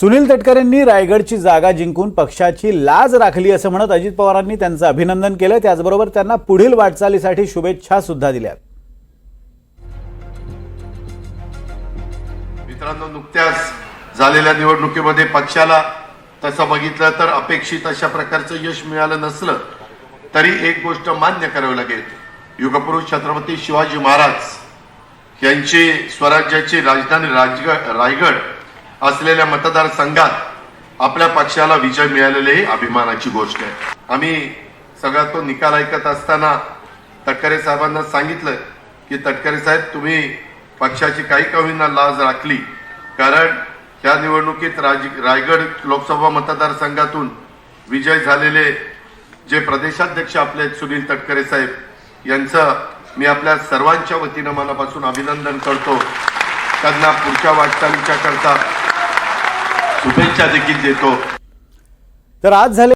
सुनील तटकरेंनी रायगडची जागा जिंकून पक्षाची लाज राखली असं म्हणत अजित पवारांनी त्यांचं अभिनंदन केलं. त्याचबरोबर त्यांना पुढील वाटचालीसाठी शुभेच्छा सुद्धा दिल्या मित्रांनो नुकत्याच झालेल्या निवडणुकीमध्ये पक्षाला तसं बघितलं तर अपेक्षित अशा प्रकारचं यश मिळालं नसलं तरी एक गोष्ट मान्य करावी लागेल. युगपुरुष छत्रपती शिवाजी महाराज यांची स्वराज्याची राजधानी राजगड रायगड असलेल्या मतदारसंघात आपल्या पक्षाला विजय मिळालेले ही अभिमानाची गोष्ट आहे. आम्ही सगळा तो निकाल ऐकत असताना तटकरे साहेबांना सांगितलं की तटकरे साहेब तुम्ही पक्षाची काही कवींना लाज राखली. कारण या निवडणुकीत राज रायगड लोकसभा मतदारसंघातून विजय झालेले जे प्रदेशाध्यक्ष आपले सुनील तटकरे साहेब यांचं मी आपल्या सर्वांच्या वतीनं मनापासून अभिनंदन करतो. त्यांना पुढच्या वाटचालीच्या करता शुभेच्छा देखील देतो. तर आज झाले